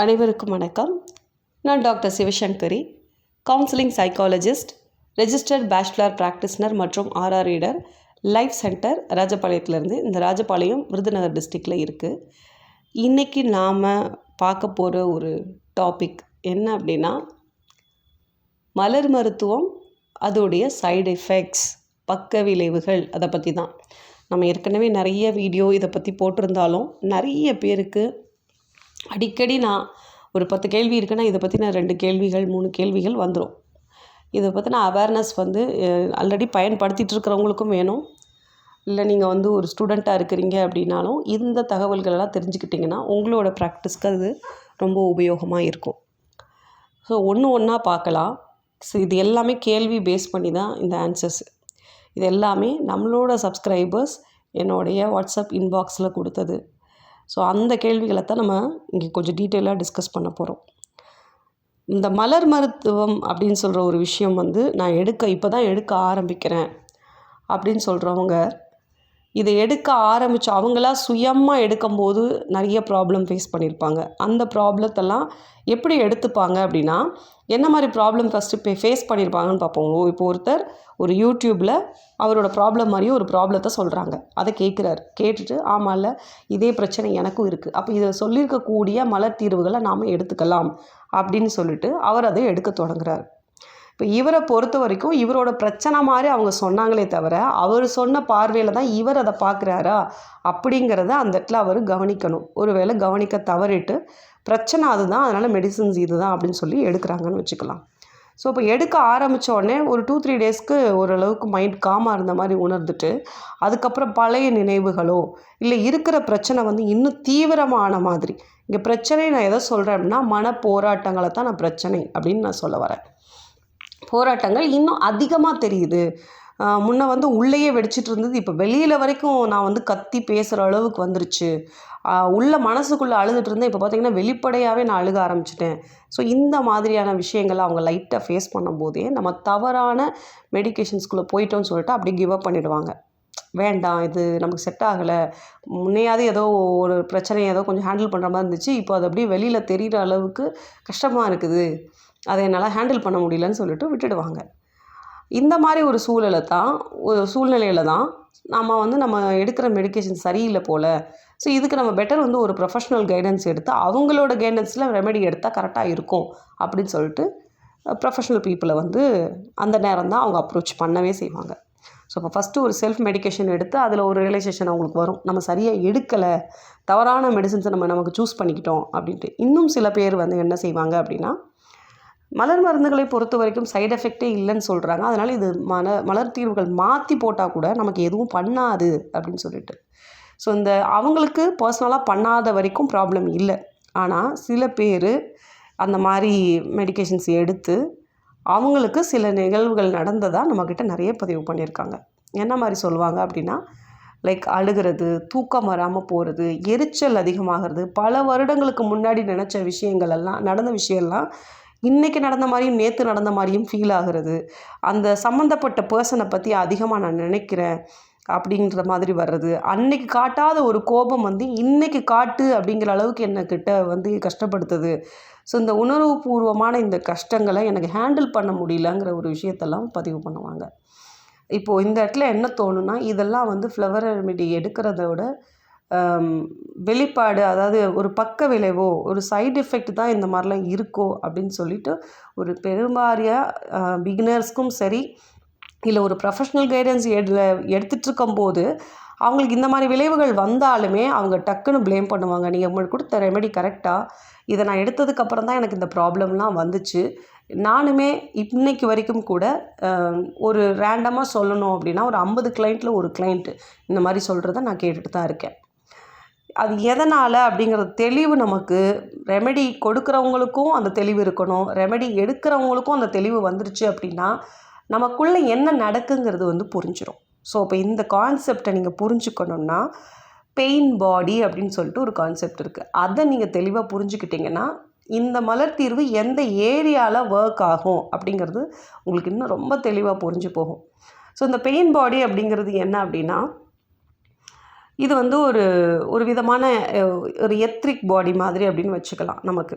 அனைவருக்கும் வணக்கம். நான் doctor Sivasankari counselling psychologist registered bachelor practitioner மற்றும் R R reader life centre ராஜபாளையத்துலேருந்து இந்த ராஜபாளையம் விருதுநகர் டிஸ்ட்ரிக்டில் இருக்குது இன்றைக்கி நாம் பார்க்க போகிற ஒரு டாபிக் என்ன அப்படின்னா மலர் மருத்துவம் அதோடைய சைடு எஃபெக்ட்ஸ் பக்க விளைவுகள் அதை பற்றி தான் நம்ம ஏற்கனவே நிறைய வீடியோ இதை பற்றி போட்டிருந்தாலும் நிறைய பேருக்கு அடிக்கடி நான் ஒரு பத்து கேள்வி இருக்குன்னா இதை பற்றின ரெண்டு கேள்விகள் மூணு கேள்விகள் வந்துடும் இதை பற்றின அவேர்னஸ் வந்து ஆல்ரெடி பயன்படுத்திகிட்டு இருக்கிறவங்களுக்கும் வேணும். இல்லை நீங்கள் வந்து ஒரு ஸ்டூடெண்ட்டாக இருக்கிறீங்க அப்படின்னாலும் இந்த தகவல்களெல்லாம் தெரிஞ்சுக்கிட்டிங்கன்னா உங்களோட ப்ராக்டிஸ்க்கு அது ரொம்ப உபயோகமாக இருக்கும். ஸோ ஒன்று ஒன்றா பார்க்கலாம். ஸோ இது எல்லாமே கேள்வி பேஸ் பண்ணி தான் இந்த ஆன்சர்ஸ் இது எல்லாமே நம்மளோட சப்ஸ்கிரைபர்ஸ் என்னுடைய வாட்ஸ்அப் இன்பாக்ஸில் கொடுத்தது. ஸோ அந்த கேள்விகளை தான் நம்ம இங்கே கொஞ்சம் டீட்டெயிலாக டிஸ்கஸ் பண்ண போகிறோம் இந்த மலர் மருத்துவம் அப்படின்னு சொல்கிற ஒரு விஷயம் வந்து நான் எடுக்க இப்போ தான் எடுக்க ஆரம்பிக்கிறேன் அப்படின்னு சொல்கிறவங்க இதை எடுக்க ஆரம்பித்து அவங்களா சுயமாக எடுக்கும்போது நிறைய ப்ராப்ளம் ஃபேஸ் பண்ணியிருப்பாங்க அந்த ப்ராப்ளத்தெல்லாம் எப்படி எடுத்துப்பாங்க அப்படின்னா என்ன மாதிரி ப்ராப்ளம் ஃபஸ்ட்டு இப்போ ஃபேஸ் பண்ணியிருப்பாங்கன்னு பார்ப்போம். இப்போ ஒருத்தர் ஒரு யூடியூப்பில் அவரோட ப்ராப்ளம் மாதிரியே ஒரு ப்ராப்ளத்தை சொல்கிறாங்க அதை கேட்குறாரு. கேட்டுட்டு இல்லை இதே பிரச்சனை எனக்கும் இருக்குது அப்போ இதை சொல்லியிருக்கக்கூடிய மலர் தீர்வுகளை நாம் எடுத்துக்கலாம். அப்படின்னு சொல்லிட்டு அவர் அதை எடுக்க தொடங்குறாரு. இப்போ இவரை பொறுத்த வரைக்கும் இவரோட பிரச்சனை மாதிரி அவங்க சொன்னாங்களே தவிர அவர் சொன்ன பார்வையில் தான் இவர் அதை பார்க்குறாரா அப்படிங்கிறத அந்த இடத்துல அவர் கவனிக்கணும். ஒருவேளை கவனிக்க தவறிட்டு பிரச்சனை அதுதான் அதனால் மெடிசின்ஸ் இதுதான் அப்படின்னு சொல்லி எடுக்கிறாங்கன்னு வச்சுக்கலாம். ஸோ இப்போ எடுக்க ஆரம்பித்த உடனே ஒரு டூ த்ரீ டேஸ்க்கு ஓரளவுக்கு மைண்ட் காமாக இருந்த மாதிரி உணர்ந்துட்டு அதுக்கப்புறம் பழைய நினைவுகளோ இல்லை இருக்கிற பிரச்சனை வந்து இன்னும் தீவிரமான மாதிரி இங்கே பிரச்சனை நான் எதை சொல்கிறேன் அப்படின்னா மன போராட்டங்களை தான் நான் பிரச்சனை அப்படின்னு நான் சொல்ல வரேன். போராட்டங்கள் இன்னும் அதிகமாக தெரியுது. முன்ன வந்து உள்ளேயே வெடிச்சிட்டு இருந்தது இப்போ வெளியில் வரைக்கும் நான் வந்து கத்தி பேசுகிற அளவுக்கு வந்துருச்சு. உள்ள மனசுக்குள்ளே அழுதுட்டு இருந்தேன். இப்போ பார்த்திங்கன்னா வெளிப்படையாகவே நான் அழுக ஆரம்பிச்சிட்டேன். ஸோ இந்த மாதிரியான விஷயங்களை அவங்க லைட்டாக ஃபேஸ் பண்ணும்போதே நம்ம தவறான மெடிக்கேஷன்ஸ்குள்ளே போயிட்டோம்னு சொல்லிட்டு அப்படி கிவ் அப் பண்ணிடுவாங்க. வேண்டாம் இது நமக்கு செட் ஆகலை. முன்னையாவது ஏதோ ஒரு பிரச்சனையை ஏதோ கொஞ்சம் ஹேண்டில் பண்ணுற மாதிரி இருந்துச்சு. இப்போ அது அப்படியே வெளியில் தெரிகிற அளவுக்கு கஷ்டமாக இருக்குது. அதை என்னால் ஹேண்டில் பண்ண முடியலன்னு சொல்லிட்டு விட்டுடுவாங்க. இந்த மாதிரி ஒரு சூழலை தான் ஒரு சூழ்நிலையில் தான் நம்ம வந்து நம்ம எடுக்கிற மெடிக்கேஷன் சரியில்லை போல். ஸோ இதுக்கு நம்ம பெட்டர் வந்து ஒரு ப்ரொஃபஷ்னல் கைடன்ஸ் எடுத்து அவங்களோட கைடன்ஸில் ரெமெடி எடுத்தால் கரெக்டாக இருக்கும் அப்படின்னு சொல்லிட்டு ப்ரொஃபஷ்னல் பீப்புளை வந்து அந்த நேரம் தான் அவங்க அப்ரோச் பண்ணவே செய்வாங்க. ஸோ இப்போ ஃபஸ்ட்டு ஒரு செல்ஃப் மெடிக்கேஷன் எடுத்து அதில் ஒரு ரியலைசேஷன் அவங்களுக்கு வரும். நம்ம சரியாக எடுக்கலை தவறான மெடிசன்ஸை நம்ம நமக்கு சூஸ் பண்ணிக்கிட்டோம் அப்படின்ட்டு. இன்னும் சில பேர் வந்து என்ன செய்வாங்க அப்படின்னா மலர் மருந்துகளை பொறுத்த வரைக்கும் சைடு எஃபெக்டே இல்லைன்னு சொல்கிறாங்க அதனால் இது மல மலர் தீர்வுகள் மாற்றி போட்டால் கூட நமக்கு எதுவும் பண்ணாது அப்படின்னு சொல்லிட்டு. ஸோ இந்த அவங்களுக்கு பர்சனலாக பண்ணாத வரைக்கும் ப்ராப்ளம் இல்லை. ஆனால் சில பேர் அந்த மாதிரி மெடிக்கேஷன்ஸ் எடுத்து அவங்களுக்கு சில நிகழ்வுகள் நடந்ததாக நம்மக்கிட்ட நிறைய பதிவு பண்ணியிருக்காங்க. என்ன மாதிரி சொல்லுவாங்க அப்படின்னா லைக் அழுகிறது தூக்கம் வராமல் போகிறது எரிச்சல் அதிகமாகிறது பல வருடங்களுக்கு முன்னாடி நினச்ச விஷயங்கள் எல்லாம் நடந்த விஷயம்லாம் இன்றைக்கி நடந்த மாதிரியும் நேற்று நடந்த மாதிரியும் ஃபீல் ஆகிறது. அந்த சம்மந்தப்பட்ட பர்சனை பற்றி அதிகமாக நான் நினைக்கிறேன் அப்படின்ற மாதிரி வர்றது. அன்னைக்கு காட்டாத ஒரு கோபம் வந்து இன்றைக்கி காட்டு அப்படிங்கிற அளவுக்கு என்னக்கிட்ட வந்து கஷ்டப்படுத்துது. ஸோ இந்த உணர்வுபூர்வமான இந்த கஷ்டங்களை எனக்கு ஹேண்டில் பண்ண முடியலங்கிற ஒரு விஷயத்தெல்லாம் பதிவு பண்ணுவாங்க. இப்போது இந்த இடத்துல என்ன தோணுன்னா இதெல்லாம் வந்து ஃப்ளவர் ரெமிடி எடுக்கிறதோட வெளிப்பாடு அதாவது ஒரு பக்க விளைவோ ஒரு சைடு எஃபெக்ட் தான் இந்த மாதிரிலாம் இருக்கோ அப்படின்னு சொல்லிட்டு ஒரு பெரும்பாரியாக பிகினர்ஸ்க்கும் சரி இல்லை ஒரு ப்ரொஃபஷ்னல் கைடன்ஸ் எடு எடுத்துகிட்ருக்கும் போது அவங்களுக்கு இந்த மாதிரி விளைவுகள் வந்தாலுமே அவங்க டக்குன்னு ப்ளேம் பண்ணுவாங்க. நீங்கள் உங்களுக்கு கொடுத்த ரெமெடி கரெக்டாக இதை நான் எடுத்ததுக்கப்புறம் தான் எனக்கு இந்த ப்ராப்ளம்லாம் வந்துச்சு. நானுமே இன்னைக்கு வரைக்கும் கூட ஒரு ரேண்டமாக சொல்லணும் அப்படின்னா ஒரு ஐம்பது கிளைண்ட்டில் ஒரு கிளைண்ட்டு இந்த மாதிரி சொல்கிறத நான் கேட்டுட்டு தான் இருக்கேன். அது எதனால் அப்படிங்கிற தெளிவு நமக்கு ரெமெடி கொடுக்குறவங்களுக்கும் அந்த தெளிவு இருக்கணும். ரெமெடி எடுக்கிறவங்களுக்கும் அந்த தெளிவு வந்துருச்சு அப்படின்னா நமக்குள்ளே என்ன நடக்குங்கிறது வந்து புரிஞ்சிடும் ஸோ இப்போ இந்த கான்செப்டை நீங்கள் புரிஞ்சுக்கணுன்னா பெயின் பாடி அப்படின்னு சொல்லிட்டு ஒரு கான்செப்ட் இருக்குது அதை நீங்கள் தெளிவாக புரிஞ்சுக்கிட்டிங்கன்னா இந்த மலர் தீர்வு எந்த ஏரியாவில் ஒர்க் ஆகும் அப்படிங்கிறது உங்களுக்கு இன்னும் ரொம்ப தெளிவாக புரிஞ்சு போகும். ஸோ இந்த பெயின் பாடி அப்படிங்கிறது என்ன அப்படின்னா இது வந்து ஒரு ஒரு விதமான ஒரு எத்ரிக் பாடி மாதிரி அப்படின்னு வச்சுக்கலாம் நமக்கு.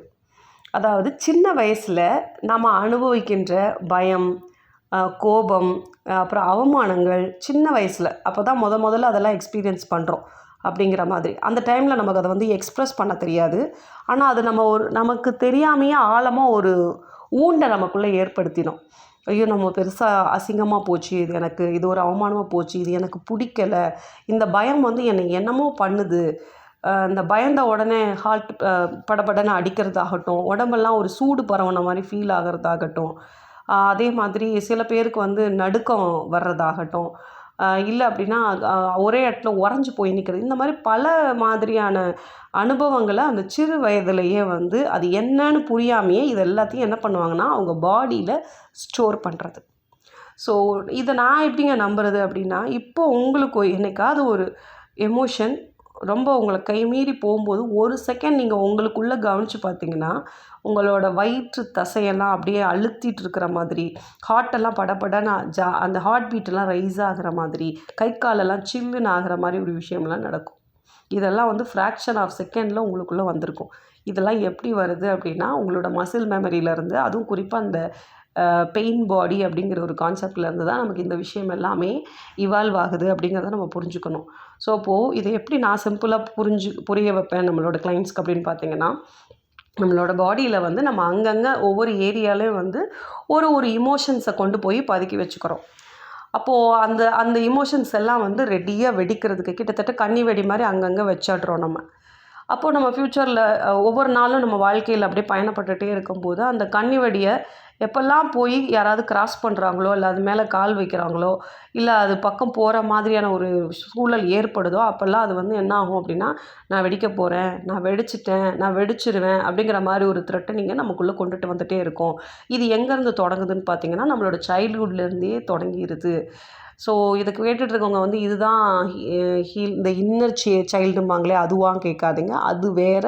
அதாவது சின்ன வயசில் நம்ம அனுபவிக்கின்ற பயம் கோபம் அப்புறம் அவமானங்கள் சின்ன வயசில். அப்போ தான் முத முதல்ல அதெல்லாம் எக்ஸ்பீரியன்ஸ் பண்ணுறோம் அப்படிங்கிற மாதிரி. அந்த டைமில் நமக்கு அதை வந்து எக்ஸ்ப்ரெஸ் பண்ண தெரியாது. ஆனால் அது நம்ம ஒரு நமக்கு தெரியாமையே ஆழமாக ஒரு ஊண்டை நமக்குள்ளே ஏற்படுத்தினோம் ஐயோ நம்ம பெருசாக அசிங்கமாக போச்சு. இது எனக்கு இது ஒரு அவமானமாக போச்சு. இது எனக்கு பிடிக்கல. இந்த பயம் வந்து என்னை என்னமோ பண்ணுது. இந்த பயந்த உடனே ஹார்ட் படபடன்னு அடிக்கிறதாகட்டும் உடம்பெல்லாம் ஒரு சூடு பரவுன மாதிரி ஃபீல் ஆகிறதாகட்டும் அதே மாதிரி சில பேருக்கு வந்து நடுக்கம் வர்றதாகட்டும் இல்லை அப்படின்னா ஒரே இடத்துல உறைஞ்சி போய் நிற்கிறது இந்த மாதிரி பல மாதிரியான அனுபவங்களை அந்த சிறு வயதிலேயே வந்து அது என்னன்னு புரியாமையே இது எல்லாத்தையும் என்ன பண்ணுவாங்கன்னா அவங்க பாடியில் ஸ்டோர் பண்ணுறது ஸோ இதை நான் எப்படிங்க நம்புறது அப்படின்னா இப்போ உங்களுக்கு என்னைக்காவது ஒரு எமோஷன் ரொம்ப உங்களை கைமீறி போகும்போது ஒரு செகண்ட் நீங்கள் உங்களுக்குள்ளே கவனித்து பார்த்தீங்கன்னா உங்களோட வயிற்று தசையெல்லாம் அப்படியே அழுத்திட்டு இருக்கிற மாதிரி ஹார்ட்டெல்லாம் படபடன்னு ஜா அந்த ஹார்ட் பீட்டெல்லாம் ரைஸ் ஆகிற மாதிரி கை காலெல்லாம் சில்லுன்னு ஆகிற மாதிரி ஒரு விஷயம்லாம் நடக்கும். இதெல்லாம் வந்து ஃப்ராக்ஷன் ஆஃப் செகண்டில் உங்களுக்குள்ளே வந்திருக்கும். இதெல்லாம் எப்படி வருது அப்படின்னா உங்களோட மசில் மெமரியிலேருந்து அதுவும் குறிப்பாக அந்த பெயின் பாடி அப்படிங்கிற ஒரு கான்செப்ட்லேருந்து தான் நமக்கு இந்த விஷயம் எல்லாமே இவால்வ் ஆகுது அப்படிங்கிறத நம்ம புரிஞ்சுக்கணும். ஸோ அப்போது இதை எப்படி நான் சிம்பிளாக புரிஞ்சு புரிய வைப்பேன் நம்மளோட கிளைண்ட்ஸ்க்கு அப்படின்னு பார்த்தீங்கன்னா நம்மளோட பாடியில் வந்து நம்ம அங்கங்கே ஒவ்வொரு ஏரியாலையும் வந்து ஒரு ஒரு இமோஷன்ஸை கொண்டு போய் பதுக்கி வச்சுக்கிறோம். அப்போது அந்த அந்த இமோஷன்ஸ் எல்லாம் வந்து ரெடியாக வெடிக்கிறதுக்கு கிட்டத்தட்ட கன்னி வெடி மாதிரி அங்கங்கே வச்சாடுறோம் நம்ம. அப்போது நம்ம ஃப்யூச்சரில் ஒவ்வொரு நாளும் நம்ம வாழ்க்கையில் அப்படியே பயணப்பட்டுகிட்டே இருக்கும்போது அந்த கண்ணி வெடியை எப்பெல்லாம் போய் யாராவது கிராஸ் பண்ணுறாங்களோ இல்லை அது மேலே கால் வைக்கிறாங்களோ இல்லை அது பக்கம் போகிற மாதிரியான ஒரு சூழல் ஏற்படுதோ அப்போல்லாம் அது வந்து என்ன ஆகும் அப்படின்னா நான் வெடிக்க போகிறேன் நான் வெடிச்சிட்டேன் நான் வெடிச்சிருவேன் அப்படிங்கிற மாதிரி ஒரு த்ரெட்டனிங்கை நமக்குள்ளே கொண்டுட்டு வந்துகிட்டே இருக்கோம். இது எங்கேருந்து தொடங்குதுன்னு பார்த்தீங்கன்னா நம்மளோட சைல்ட்ஹுட்லேருந்தே தொடங்கிடுது ஸோ இதை கேட்டுட்ருக்கவங்க வந்து இதுதான் ஹீல் இந்த இன்னர் சே சைல்டும்பாங்களே அதுவாக கேட்காதீங்க. அது வேற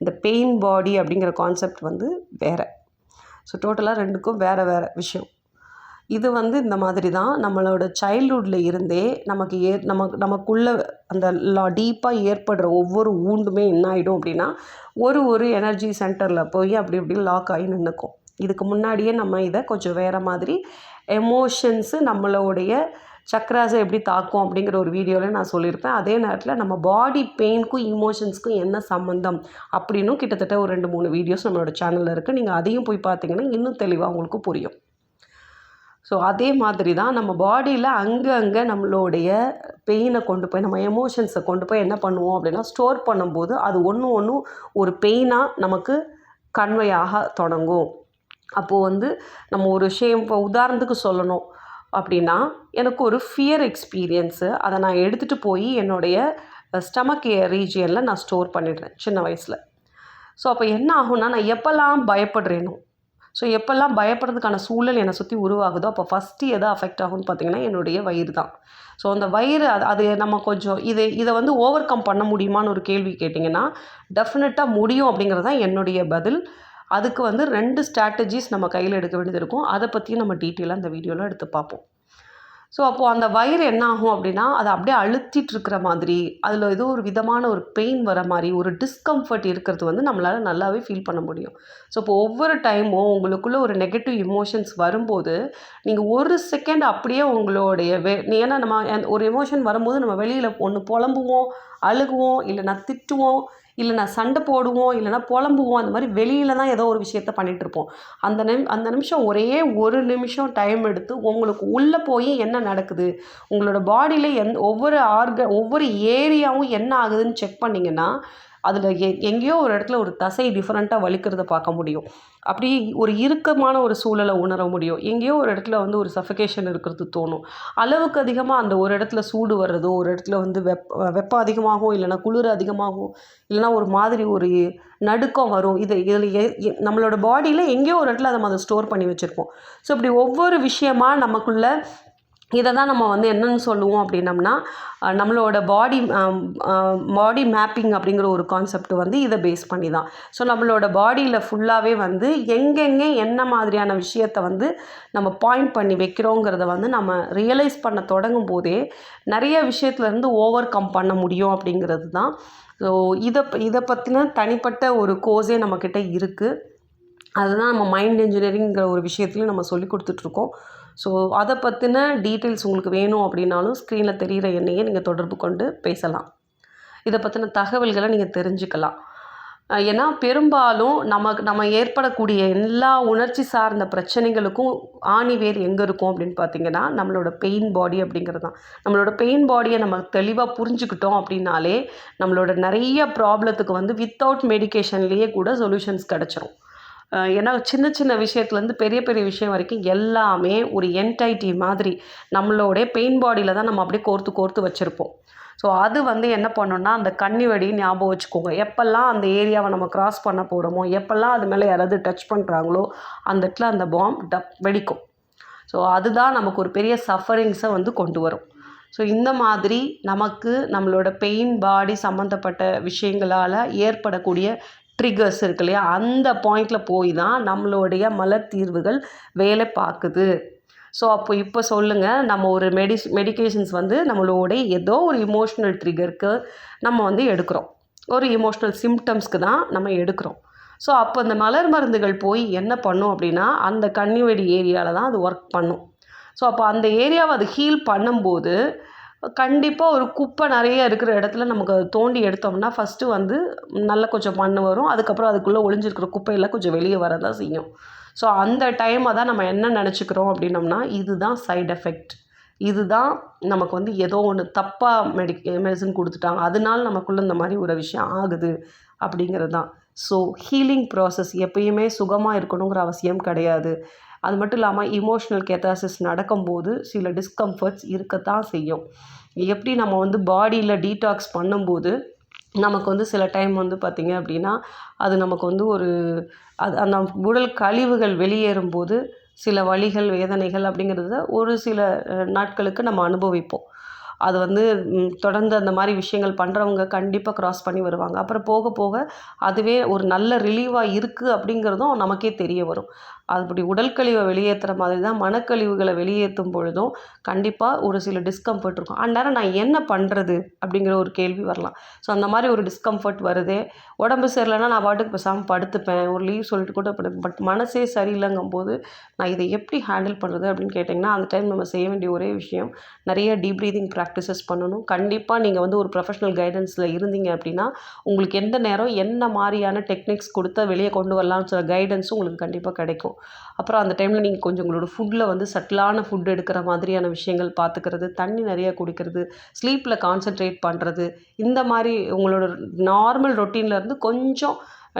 இந்த பெயின் பாடி அப்படிங்கிற கான்செப்ட் வந்து வேறு. ஸோ டோட்டலாக ரெண்டுக்கும் வேறு வேறு விஷயம். இது வந்து இந்த மாதிரி தான் நம்மளோட சைல்ட்ஹுட்டில் இருந்தே நமக்கு ஏ நமக்கு நமக்குள்ளே அந்த லா டீப்பாக ஏற்படுற ஒவ்வொரு ஊண்டுமே என்ன ஆகிடும் அப்படின்னா ஒரு ஒரு எனர்ஜி சென்டரில் போய் அப்படி இப்படி லாக் ஆகி நின்றுக்கும் இதுக்கு முன்னாடியே நம்ம இதை கொஞ்சம் வேறு மாதிரி எமோஷன்ஸு நம்மளுடைய சக்ராஸை எப்படி தாக்கும் அப்படிங்கிற ஒரு வீடியோவில் நான் சொல்லியிருப்பேன். அதே நேரத்தில் நம்ம பாடி பெயினுக்கும் இமோஷன்ஸ்க்கும் என்ன சம்மந்தம் அப்படின்னும் கிட்டத்தட்ட ஒரு ரெண்டு மூணு வீடியோஸ் நம்மளோட சேனலில் இருக்குது நீங்கள் அதையும் போய் பார்த்தீங்கன்னா இன்னும் தெளிவாக உங்களுக்கு புரியும். ஸோ அதே மாதிரி தான் நம்ம பாடியில் அங்கே அங்கே நம்மளுடைய பெயினை கொண்டு போய் நம்ம எமோஷன்ஸை கொண்டு போய் என்ன பண்ணுவோம் அப்படின்னா ஸ்டோர் பண்ணும்போது அது ஒன்று ஒன்றும் ஒரு பெயினாக நமக்கு கன்வையாக தொடங்கும். அப்போது வந்து நம்ம ஒரு விஷயம் இப்போ உதாரணத்துக்கு சொல்லணும். அப்படின்னா எனக்கு ஒரு ஃபியர் எக்ஸ்பீரியன்ஸு அதை நான் எடுத்துகிட்டு போய் என்னுடைய ஸ்டமக் ரீஜியனில் நான் ஸ்டோர் பண்ணிடுறேன் சின்ன வயசில். ஸோ அப்போ என்ன ஆகும்னா நான் எப்போல்லாம் பயப்படுறேனோ ஸோ எப்போல்லாம் பயப்படுறதுக்கான சூழல் என்னை சுற்றி உருவாகுதோ அப்போ ஃபஸ்ட்டு எதை அஃபெக்ட் ஆகும்னு பார்த்தீங்கன்னா என்னுடைய வயிறு தான். ஸோ அந்த வயிறு அது அது நம்ம கொஞ்சம் இது இதை வந்து ஓவர் கம் பண்ண முடியுமான்னு ஒரு கேள்வி கேட்டிங்கன்னா டெஃபினட்டாக முடியும் அப்படிங்கிறது தான் என்னுடைய பதில். அதுக்கு வந்து ரெண்டு ஸ்ட்ராட்டஜிஸ் நம்ம கையில் எடுக்க வேண்டியது இருக்கும். அதை பற்றியும் நம்ம டீட்டெயிலாக அந்த வீடியோவில் எடுத்து பார்ப்போம். ஸோ அப்போது அந்த வயிறு என்ன ஆகும் அப்படின்னா அதை அப்படியே அழுத்திட்டு இருக்கிற மாதிரி அதில் ஏதோ ஒரு விதமான ஒரு பெயின் வர மாதிரி ஒரு டிஸ்கம்ஃபர்ட் இருக்கிறது வந்து நம்மளால் நல்லாவே ஃபீல் பண்ண முடியும். ஸோ இப்போ ஒவ்வொரு டைமும் உங்களுக்குள்ளே ஒரு நெகட்டிவ் இமோஷன்ஸ் வரும்போது நீங்கள் ஒரு செகண்ட் அப்படியே உங்களுடைய வே ஏன்னா நம்ம ஒரு எமோஷன் வரும்போது நம்ம வெளியில் ஒன்று புலம்புவோம் அழுகுவோம் இல்லைனா திட்டுவோம் இல்லைனா சண்டை போடுவோம் இல்லைனா புலம்புவோம் அந்த மாதிரி வெளியில் தான் ஏதோ ஒரு விஷயத்த பண்ணிகிட்டு இருப்போம். அந்த நிம் அந்த நிமிஷம் ஒரே ஒரு நிமிஷம் டைம் எடுத்து உங்களுக்கு உள்ளே போய் என்ன நடக்குது? உங்களோட பாடியில் எந் ஒவ்வொரு ஆர்க ஒவ்வொரு ஏரியாவும் என்ன ஆகுதுன்னு செக் பண்ணிங்கன்னா அதில் எ எங்கேயோ ஒரு இடத்துல ஒரு தசை டிஃப்ரெண்ட்டாக வலிக்கிறத பார்க்க முடியும். அப்படி ஒரு இறுக்கமான ஒரு சூழலை உணர முடியும். எங்கேயோ ஒரு இடத்துல வந்து ஒரு சஃபகேஷன் இருக்கிறது தோணும். அளவுக்கு அதிகமாக அந்த ஒரு இடத்துல சூடு வர்றதோ ஒரு இடத்துல வந்து வெப் வெப்பம் அதிகமாகும் இல்லைனா குளிர் அதிகமாகும் இல்லைனா ஒரு மாதிரி ஒரு நடுக்கம் வரும். இது இதில் நம்மளோட பாடியில் எங்கேயோ ஒரு இடத்துல நம்ம அதை ஸ்டோர் பண்ணி வச்சுருப்போம். ஸோ இப்படி ஒவ்வொரு விஷயமா நமக்குள்ளே இதை தான் நம்ம வந்து என்னென்னு சொல்லுவோம் அப்படின்னம்னா நம்மளோட பாடி பாடி மேப்பிங் அப்படிங்கிற ஒரு கான்செப்ட் வந்து இதை பேஸ் பண்ணி தான் ஸோ நம்மளோட பாடியில் ஃபுல்லாகவே வந்து எங்கெங்கே என்ன மாதிரியான விஷயத்தை வந்து நம்ம பாயிண்ட் பண்ணி வைக்கிறோங்கிறத வந்து நம்ம ரியலைஸ் பண்ண தொடங்கும் போதே நிறைய விஷயத்துலேருந்து ஓவர் கம் பண்ண முடியும் அப்படிங்கிறது தான் ஸோ இதை இதை பற்றின தனிப்பட்ட ஒரு கோர்ஸே நம்மக்கிட்ட இருக்குது அதுதான் நம்ம மைண்ட் இன்ஜினியரிங்கிற ஒரு விஷயத்துலையும் நம்ம சொல்லி கொடுத்துட்ருக்கோம். ஸோ அதை பற்றின டீட்டெயில்ஸ் உங்களுக்கு வேணும் அப்படின்னாலும் ஸ்க்ரீனில் தெரிகிற எண்ணையே நீங்கள் தொடர்பு கொண்டு பேசலாம். இதை பற்றின தகவல்களை நீங்கள் தெரிஞ்சுக்கலாம். ஏன்னா பெரும்பாலும் நமக்கு நம்ம ஏற்படக்கூடிய எல்லா உணர்ச்சி சார்ந்த பிரச்சனைகளுக்கும் ஆணி வேர் எங்கே இருக்கும் அப்படின்னு பார்த்தீங்கன்னா நம்மளோட பெயின் பாடி அப்படிங்கிறது தான். நம்மளோட பெயின் பாடியை நம்ம தெளிவாக புரிஞ்சுக்கிட்டோம் அப்படின்னாலே நம்மளோட நிறைய ப்ராப்ளத்துக்கு வந்து வித்தவுட் மெடிகேஷன்லேயே கூட சொல்யூஷன்ஸ் கிடச்சிரும். ஏன்னா சின்ன சின்ன விஷயத்துலேருந்து பெரிய பெரிய விஷயம் வரைக்கும் எல்லாமே ஒரு என்டைட்டி மாதிரி நம்மளோடைய பெயின் பாடியில் தான் நம்ம அப்படியே கோர்த்து கோர்த்து வச்சுருப்போம். ஸோ அது வந்து என்ன பண்ணணும்னா அந்த கண்ணி வெடி ஞாபகம் வச்சுக்கோங்க. எப்போல்லாம் அந்த ஏரியாவை நம்ம கிராஸ் பண்ண போகிறோமோ எப்போல்லாம் அது மேலே யாராவது டச் பண்ணுறாங்களோ அந்த இடத்துல அந்த பாம் டப் வெடிக்கும். ஸோ அதுதான் நமக்கு ஒரு பெரிய சஃபரிங்ஸை வந்து கொண்டு வரும். ஸோ இந்த மாதிரி நமக்கு நம்மளோட பெயின் பாடி சம்மந்தப்பட்ட விஷயங்களால் ஏற்படக்கூடிய ட்ரிகர்ஸ் இருக்கு இல்லையா? அந்த பாயிண்டில் போய் தான் நம்மளுடைய மலர் தீர்வுகள் வேலை பார்க்குது. ஸோ அப்போ இப்போ சொல்லுங்கள் நம்ம ஒரு மெடிஸ் மெடிக்கேஷன்ஸ் வந்து நம்மளோட ஏதோ ஒரு இமோஷ்னல் ட்ரிகருக்கு நம்ம வந்து எடுக்கிறோம். ஒரு இமோஷ்னல் சிம்டம்ஸ்க்கு தான் நம்ம எடுக்கிறோம். ஸோ அப்போ அந்த மலர் மருந்துகள் போய் என்ன பண்ணும் அப்படின்னா அந்த கண்ணிவெடி ஏரியாவில் தான் அது ஒர்க் பண்ணும். ஸோ அப்போ அந்த ஏரியாவை அது ஹீல் பண்ணும்போது கண்டிப்பாக ஒரு குப்பை நிறைய இருக்கிற இடத்துல நமக்கு தோண்டி எடுத்தோம்னா ஃபஸ்ட்டு வந்து நல்ல கொஞ்சம் மண் வரும். அதுக்கப்புறம் அதுக்குள்ளே ஒளிஞ்சிருக்கிற குப்பையெல்லாம் கொஞ்சம் வெளியே வர தான் செய்யும். ஸோ அந்த டைமை தான் நம்ம என்ன நினச்சிக்கிறோம் அப்படின்னம்னா இதுதான் சைட் எஃபெக்ட் இதுதான் நமக்கு வந்து ஏதோ ஒன்று தப்பாக மெடி மெடிசன் கொடுத்துட்டாங்க. அதனால நமக்குள்ளே இந்த மாதிரி ஒரு விஷயம் ஆகுது அப்படிங்கிறது தான். ஸோ ஹீலிங் ப்ராசஸ் எப்பயுமே சுகமாக இருக்கணுங்கிற அவசியம் கிடையாது. அது மட்டும் இல்லாமல் இமோஷ்னல் கெத்தாசிஸ் நடக்கும்போது சில டிஸ்கம்ஃபர்ட்ஸ் இருக்கத்தான் செய்யும். எப்படி நம்ம வந்து பாடியில் டீடாக்ஸ் பண்ணும்போது நமக்கு வந்து சில டைம் வந்து பார்த்திங்க அப்படின்னா அது நமக்கு வந்து ஒரு அது அந்த உடல் கழிவுகள் வெளியேறும்போது சில வழிகள் வேதனைகள் அப்படிங்கிறத ஒரு சில நாட்களுக்கு நம்ம அனுபவிப்போம். அது வந்து தொடர்ந்து அந்த மாதிரி விஷயங்கள் பண்ணுறவங்க கண்டிப்பாக க்ராஸ் பண்ணி வருவாங்க. அப்புறம் போக போக அதுவே ஒரு நல்ல ரிலீவாக இருக்குது அப்படிங்கிறதும் நமக்கே தெரிய வரும். அப்படி உடல் கழிவை வெளியேற்றுற மாதிரி தான் மனக்கழிவுகளை வெளியேற்றும் பொழுதும் கண்டிப்பாக ஒரு சில டிஸ்கம்ஃபர்ட் இருக்கும். அந்நேரம் நான் என்ன பண்ணுறது அப்படிங்கிற ஒரு கேள்வி வரலாம். ஸோ அந்த மாதிரி ஒரு டிஸ்கம்ஃபர்ட் வருது. உடம்பு சரியில்லைன்னா நான் பாட்டுக்கு பேசாமல் படுத்துப்பேன். ஒரு லீவ் சொல்லிட்டு கூட படுப்பேன். பட் மனசே சரியில்லைங்கும் போது நான் இதை எப்படி ஹேண்டில் பண்ணுறது அப்படின்னு கேட்டிங்கன்னா அந்த டைம் நம்ம செய்ய வேண்டிய ஒரே விஷயம் நிறைய டீப் ப்ரீதிங் ப்ராக்டிசஸ் பண்ணணும். கண்டிப்பாக நீங்கள் வந்து ஒரு ப்ரொஃபஷனல் கைடன்ஸில் இருந்தீங்க அப்படின்னா உங்களுக்கு எந்த நேரம் என்ன மாதிரியான டெக்னிக்ஸ் கொடுத்தா வெளியே கொண்டு வரலாம்னு சொல்ல கைடன்ஸும் உங்களுக்கு கண்டிப்பாக கிடைக்கும். அப்புறம் அந்த டைமில் நீங்கள் கொஞ்சம் உங்களோட ஃபுட்டில் வந்து சட்டிலான ஃபுட் எடுக்கிற மாதிரியான விஷயங்கள் பார்த்துக்கிறது தண்ணி நிறைய குடிக்கிறது ஸ்லீப்பில் கான்சென்ட்ரேட் பண்ணுறது இந்த மாதிரி உங்களோட நார்மல் ரொட்டீன்லேருந்து கொஞ்சம்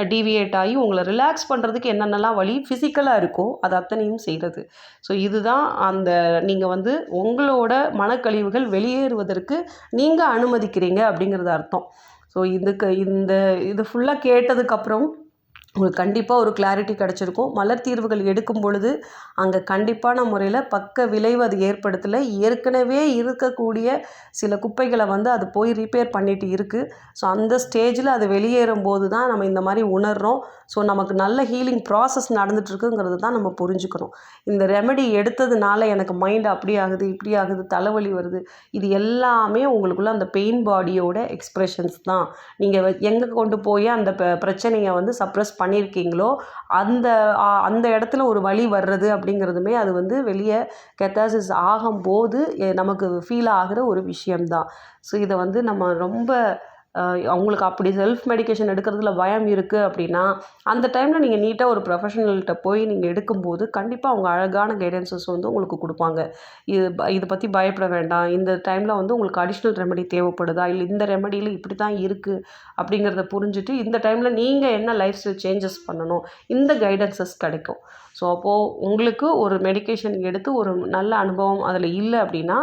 டீவியேட் ஆகி உங்களை ரிலாக்ஸ் பண்ணுறதுக்கு என்னென்னலாம் வழி ஃபிசிக்கலாக இருக்கோ அது அத்தனையும் செய்கிறது ஸோ இதுதான் அந்த நீங்கள் வந்து உங்களோட மனக்கழிவுகள் வெளியேறுவதற்கு நீங்கள் அனுமதிக்கிறீங்க அப்படிங்கிறது அர்த்தம். ஸோ இதுக்கு இந்த இது ஃபுல்லாக கேட்டதுக்கப்புறம் உங்களுக்கு கண்டிப்பாக ஒரு கிளாரிட்டி கிடச்சிருக்கும். மலர் தீர்வுகள் எடுக்கும் பொழுது அங்கே கண்டிப்பான முறையில் பக்க விளைவு அது ஏற்படுத்தலை. ஏற்கனவே இருக்கக்கூடிய சில குப்பைகளை வந்து அது போய் ரிப்பேர் பண்ணிட்டு இருக்குது ஸோ அந்த ஸ்டேஜில் அது வெளியேறும் போது தான் நம்ம இந்த மாதிரி உணர்கிறோம் ஸோ நமக்கு நல்ல ஹீலிங் ப்ராசஸ் நடந்துட்டுருக்குங்கிறது தான் நம்ம புரிஞ்சுக்கணும் இந்த ரெமெடி எடுத்ததுனால எனக்கு மைண்ட் அப்படி ஆகுது இப்படி ஆகுது தலைவலி வருது. இது எல்லாமே உங்களுக்குள்ள அந்த பெயின் பாடியோட எக்ஸ்ப்ரெஷன்ஸ் தான். நீங்கள் எங்கே கொண்டு போய் அந்த பிரச்சனையை வந்து சப்ரஸ் பண்ணியிருக்கீங்களோ அந்த அந்த இடத்துல ஒரு வழி வர்றது அப்படிங்கிறதுமே அது வந்து வெளியே கெத்தாசிஸ் ஆகும்போது நமக்கு ஃபீல் ஆகிற ஒரு விஷயம்தான். ஸோ இதை வந்து நம்ம ரொம்ப அவங்களுக்கு அப்படி செல்ஃப் மெடிகேஷன் எடுக்கிறதுல பயம் இருக்குது அப்படின்னா அந்த டைமில் நீங்கள் நீட்டாக ஒரு ப்ரொஃபஷனல்கிட்ட போய் நீங்கள் எடுக்கும்போது கண்டிப்பாக அவங்க அழகான கைடன்சஸ் வந்து உங்களுக்கு கொடுப்பாங்க. இது ப- இதை பற்றி பயப்பட வேண்டாம். இந்த டைமில் வந்து உங்களுக்கு அடிஷ்னல் ரெமெடி தேவைப்படுதா? இல்லை இந்த ரெமெடியில் இப்படி தான் இருக்குது அப்படிங்கிறத புரிஞ்சுட்டு இந்த டைமில் நீங்கள் என்ன லைஃப் ஸ்டைல் சேஞ்சஸ் பண்ணணும்? இந்த கைடன்சஸ் கிடைக்கும். ஸோ அப்போது உங்களுக்கு ஒரு மெடிக்கேஷன் எடுத்து ஒரு நல்ல அனுபவம் அதில் இல்லை அப்படின்னா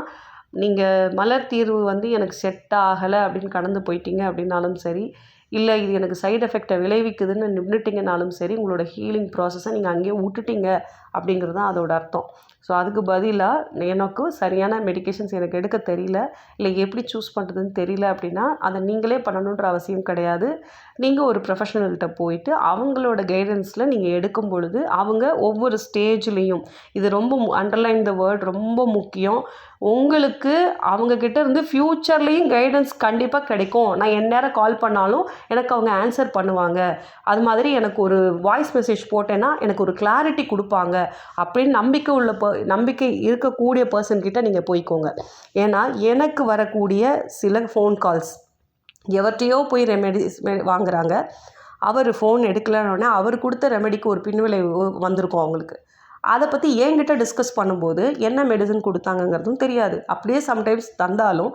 நீங்கள் மலர் தீர்வு வந்து எனக்கு செட் ஆகலை அப்படின்னு கடந்து போயிட்டீங்க அப்படின்னாலும் சரி இல்லை இது எனக்கு சைடு எஃபெக்டை விளைவிக்குதுன்னு நின்றுட்டிங்கனாலும் சரி உங்களோட ஹீலிங் ப்ராசஸை நீங்கள் அங்கேயே விட்டுட்டீங்க அப்படிங்கிறது தான் அதோட அர்த்தம். ஸோ அதுக்கு பதிலாக எனக்கு சரியான மெடிகேஷன்ஸ் எனக்கு எடுக்க தெரியல இல்லை எப்படி சூஸ் பண்ணுறதுன்னு தெரியல அப்படின்னா அதை நீங்களே பண்ணணுன்ற அவசியம் கிடையாது. நீங்கள் ஒரு ப்ரொஃபஷனல்கிட்ட போயிட்டு அவங்களோட கைடன்ஸில் நீங்கள் எடுக்கும் பொழுது அவங்க ஒவ்வொரு ஸ்டேஜ்லேயும் இது ரொம்ப அண்டர்லைன் த வேர்ட் ரொம்ப முக்கியம். உங்களுக்கு அவங்கக்கிட்ட இருந்து ஃப்யூச்சர்லேயும் கைடன்ஸ் கண்டிப்பாக கிடைக்கும். நான் என் நேரம் கால் பண்ணாலும் எனக்கு அவங்க ஆன்சர் பண்ணுவாங்க. அது மாதிரி எனக்கு ஒரு வாய்ஸ் மெசேஜ் போட்டேன்னா எனக்கு ஒரு கிளாரிட்டி கொடுப்பாங்க. அப்படின்னு நம்பிக்கை உள்ள ப நம்பிக்கை இருக்கக்கூடிய பர்சன் கிட்ட நீங்கள் போய்க்கோங்க. ஏன்னா எனக்கு வரக்கூடிய சில ஃபோன் கால்ஸ் எவர்கிட்டயோ போய் ரெமெடிஸ் வாங்குறாங்க. அவர் ஃபோன் எடுக்கலன்னொடனே அவர் கொடுத்த ரெமெடிக்கு ஒரு பின்விளைவு வந்திருக்கும் அவங்களுக்கு. அதை பற்றி என்கிட்ட டிஸ்கஸ் பண்ணும்போது என்ன மெடிசன் கொடுத்தாங்கங்கிறதும் தெரியாது. அப்படியே சம்டைம்ஸ் தந்தாலும்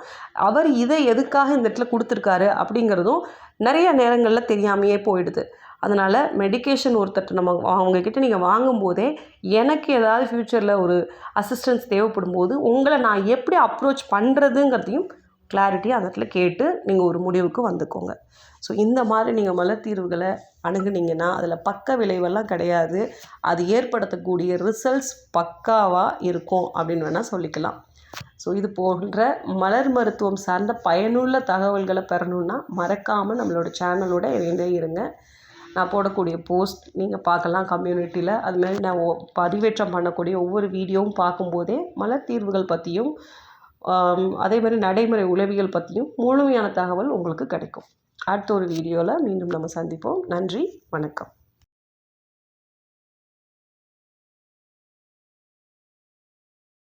அவர் இதை எதுக்காக இந்த இடத்துல கொடுத்துருக்காரு அப்படிங்கிறதும் நிறைய நேரங்களில் தெரியாமையே போயிடுது. அதனால் மெடிகேஷன் ஒருத்தர் நம்ம அவங்கக்கிட்ட நீங்கள் வாங்கும்போதே எனக்கு ஏதாவது ஃப்யூச்சரில் ஒரு அசிஸ்டன்ஸ் தேவைப்படும் போது உங்களை நான் எப்படி அப்ரோச் பண்ணுறதுங்கிறதையும் கிளாரிட்டியாக அந்த இடத்துல கேட்டு நீங்கள் ஒரு முடிவுக்கு வந்துக்கோங்க. ஸோ இந்த மாதிரி நீங்கள் மலர் தீர்வுகளை அணுகுனீங்கன்னா அதில் பக்க விளைவெல்லாம் கிடையாது. அது ஏற்படுத்தக்கூடிய ரிசல்ட்ஸ் பக்காவாக இருக்கும் அப்படின்னு வேணால் சொல்லிக்கலாம். ஸோ இது போன்ற மலர் மருத்துவம் சார்ந்த பயனுள்ள தகவல்களை பெறணுன்னா மறக்காமல் நம்மளோட சேனலோட இணைந்தே இருங்க. நான் போடக்கூடிய போஸ்ட் நீங்கள் பார்க்கலாம் கம்யூனிட்டியில் அதுமாரி நான் பதிவேற்றம் பண்ணக்கூடிய ஒவ்வொரு வீடியோவும் பார்க்கும்போதே மலர் தீர்வுகள் பற்றியும் அதே மாதிரி நடைமுறை உளவியல் பற்றியும் முழுமையான தகவல் உங்களுக்கு கிடைக்கும். அடுத்த ஒரு வீடியோவில் மீண்டும் நம்ம சந்திப்போம். நன்றி வணக்கம்.